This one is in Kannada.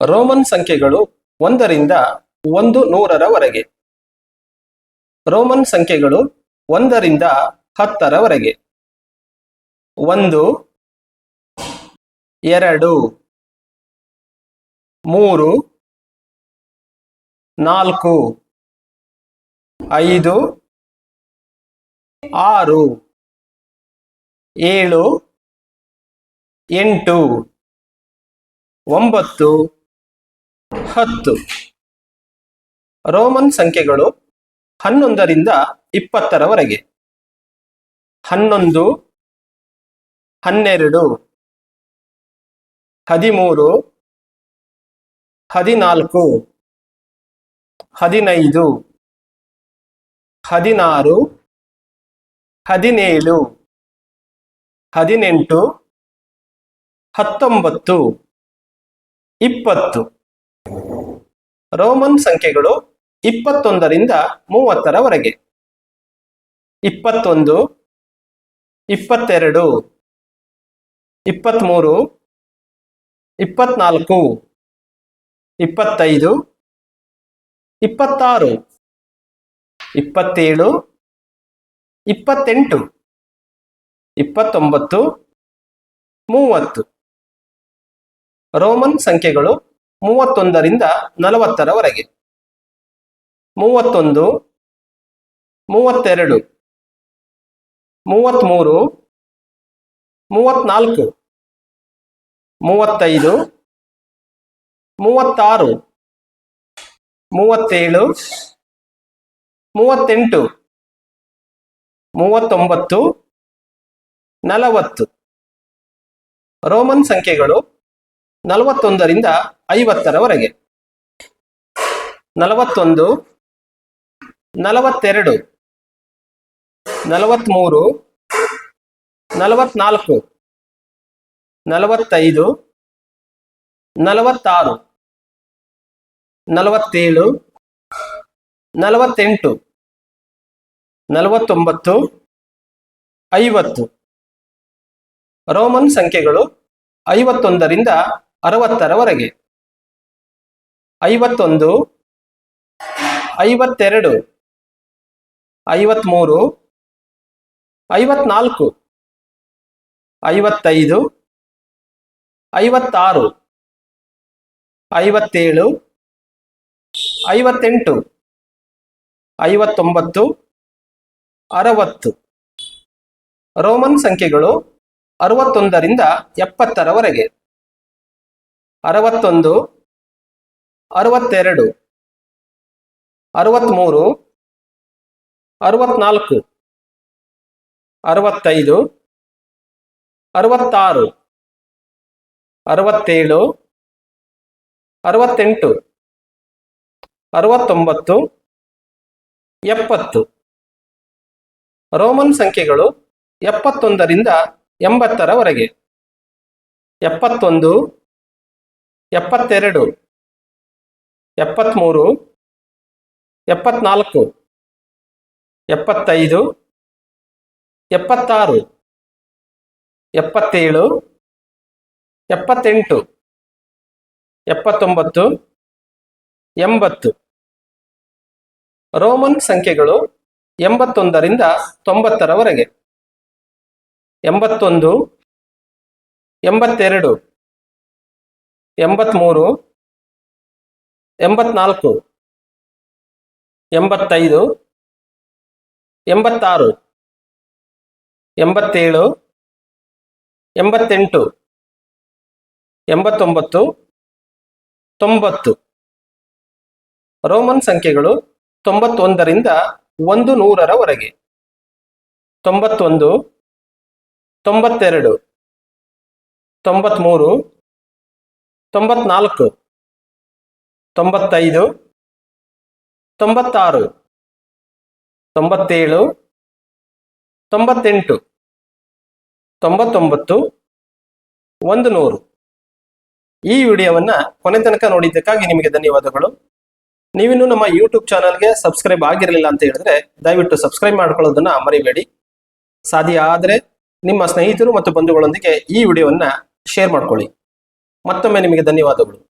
ರೋಮನ್ ಸಂಖ್ಯೆಗಳು ಒಂದರಿಂದ ಒಂದು ನೂರರವರೆಗೆ ರೋಮನ್ ಸಂಖ್ಯೆಗಳು ಒಂದರಿಂದ ಹತ್ತರವರೆಗೆ ಒಂದು, ಎರಡು, ಮೂರು, ನಾಲ್ಕು, ಐದು, ಆರು, ಏಳು, ಎಂಟು, ಒಂಬತ್ತು ಹತ್ತು. ರೋಮನ್ ಸಂಖ್ಯೆಗಳು ಹನ್ನೊಂದರಿಂದ ಇಪ್ಪತ್ತರವರೆಗೆ. ಹನ್ನೊಂದು, ಹನ್ನೆರಡು, ಹದಿಮೂರು, ಹದಿನಾಲ್ಕು, ಹದಿನೈದು, ಹದಿನಾರು, ಹದಿನೇಳು, ಹದಿನೆಂಟು, ಹತ್ತೊಂಬತ್ತು, ಇಪ್ಪತ್ತು. ರೋಮನ್ ಸಂಖ್ಯೆಗಳು ಇಪ್ಪತ್ತೊಂದರಿಂದ ಮೂವತ್ತರವರೆಗೆ. ಇಪ್ಪತ್ತೊಂದು, ಇಪ್ಪತ್ತೆರಡು, ಇಪ್ಪತ್ತ್ಮೂರು ಇಪ್ಪತ್ನಾಲ್ಕು ಇಪ್ಪತ್ತೈದು, ಇಪ್ಪತ್ತಾರು, ಇಪ್ಪತ್ತೇಳು, ಇಪ್ಪತ್ತೆಂಟು, ಇಪ್ಪತ್ತೊಂಬತ್ತು, ಮೂವತ್ತು. ರೋಮನ್ ಸಂಖ್ಯೆಗಳು ಮೂವತ್ತೊಂದರಿಂದ ನಲವತ್ತರವರೆಗೆ. ಮೂವತ್ತೊಂದು ಮೂವತ್ತೆರಡು ಮೂವತ್ತ್ಮೂರು ಮೂವತ್ನಾಲ್ಕು ಮೂವತ್ತೈದು ಮೂವತ್ತಾರು ಮೂವತ್ತೇಳು ಮೂವತ್ತೆಂಟು ಮೂವತ್ತೊಂಬತ್ತು ನಲವತ್ತು. ರೋಮನ್ ಸಂಖ್ಯೆಗಳು ನಲವತ್ತೊಂದರಿಂದ ಐವತ್ತರವರೆಗೆ. ನಲವತ್ತೊಂದು, ನಲವತ್ತೆರಡು ನಲವತ್ತ್ಮೂರು ನಲವತ್ನಾಲ್ಕು, ನಲವತ್ತೈದು, ನಲವತ್ತಾರು, ನಲವತ್ತೇಳು, ನಲವತ್ತೆಂಟು, ನಲವತ್ತೊಂಬತ್ತು, ಐವತ್ತು. ರೋಮನ್ ಸಂಖ್ಯೆಗಳು ಐವತ್ತೊಂದರಿಂದ ಅರವತ್ತರವರೆಗೆ. ಐವತ್ತೊಂದು, ಐವತ್ತೆರಡು ಐವತ್ತ್ಮೂರು ಐವತ್ನಾಲ್ಕು, ಐವತ್ತೈದು, ಐವತ್ತಾರು, ಐವತ್ತೇಳು, ಐವತ್ತೆಂಟು, ಐವತ್ತೊಂಬತ್ತು, ಅರವತ್ತು. ರೋಮನ್ ಸಂಖ್ಯೆಗಳು ಅರವತ್ತೊಂದರಿಂದ ಎಪ್ಪತ್ತರವರೆಗೆ. ಅರವತ್ತೊಂದು, ಅರವತ್ತೆರಡು ಅರವತ್ತ್ಮೂರು ಅರವತ್ನಾಲ್ಕು, ಅರವತ್ತೈದು, ಅರವತ್ತಾರು, ಅರವತ್ತೇಳು, ಅರವತ್ತೆಂಟು, ಅರವತ್ತೊಂಬತ್ತು, ಎಪ್ಪತ್ತು. ರೋಮನ್ ಸಂಖ್ಯೆಗಳು ಎಪ್ಪತ್ತೊಂದರಿಂದ ಎಂಬತ್ತರವರೆಗೆ. ಎಪ್ಪತ್ತೊಂದು ಎಪ್ಪತ್ತೆರಡು ಎಪ್ಪತ್ತ್ಮೂರು ಎಪ್ಪತ್ನಾಲ್ಕು, ಎಪ್ಪತ್ತೈದು, ಎಪ್ಪತ್ತಾರು, ಎಪ್ಪತ್ತೇಳು, ಎಪ್ಪತ್ತೆಂಟು, ಎಪ್ಪತ್ತೊಂಬತ್ತು, ಎಂಬತ್ತು. ರೋಮನ್ ಸಂಖ್ಯೆಗಳು ಎಂಬತ್ತೊಂದರಿಂದ ತೊಂಬತ್ತರವರೆಗೆ ಎಂಬತ್ತೊಂದು, ಎಂಬತ್ತೆರಡು ಎಂಬತ್ತ್ಮೂರು ಎಂಬತ್ನಾಲ್ಕು, ಎಂಬತ್ತೈದು, ಎಂಬತ್ತಾರು, ಎಂಬತ್ತೇಳು, ಎಂಬತ್ತೆಂಟು, ಎಂಬತ್ತೊಂಬತ್ತು, ತೊಂಬತ್ತು. ರೋಮನ್ ಸಂಖ್ಯೆಗಳು ತೊಂಬತ್ತೊಂದರಿಂದ ಒಂದು ನೂರರವರೆಗೆ. ತೊಂಬತ್ತೊಂದು, ತೊಂಬತ್ತೆರಡು ತೊಂಬತ್ತ್ಮೂರು ತೊಂಬತ್ನಾಲ್ಕು, ತೊಂಬತ್ತೈದು, ತೊಂಬತ್ತಾರು, ತೊಂಬತ್ತೇಳು, ತೊಂಬತ್ತೆಂಟು, ತೊಂಬತ್ತೊಂಬತ್ತು ಒಂದು ನೂರು ಈ ವಿಡಿಯೋವನ್ನು ಕೊನೆ ತನಕ ನೋಡಿದ್ದಕ್ಕಾಗಿ ನಿಮಗೆ ಧನ್ಯವಾದಗಳು. ನೀವಿನ್ನೂ ನಮ್ಮ ಯೂಟ್ಯೂಬ್ ಚಾನಲ್ಗೆ ಸಬ್ಸ್ಕ್ರೈಬ್ ಆಗಿರಲಿಲ್ಲ ಅಂತ ಹೇಳಿದ್ರೆ ದಯವಿಟ್ಟು ಸಬ್ಸ್ಕ್ರೈಬ್ ಮಾಡ್ಕೊಳ್ಳೋದನ್ನ ಮರಿಬೇಡಿ. ಸಾಧ್ಯ ಆದರೆ ನಿಮ್ಮ ಸ್ನೇಹಿತರು ಮತ್ತು ಬಂಧುಗಳೊಂದಿಗೆ ಈ ವಿಡಿಯೋವನ್ನು ಶೇರ್ ಮಾಡ್ಕೊಳ್ಳಿ. ಮತ್ತೊಮ್ಮೆ ನಿಮಗೆ ಧನ್ಯವಾದಗಳು.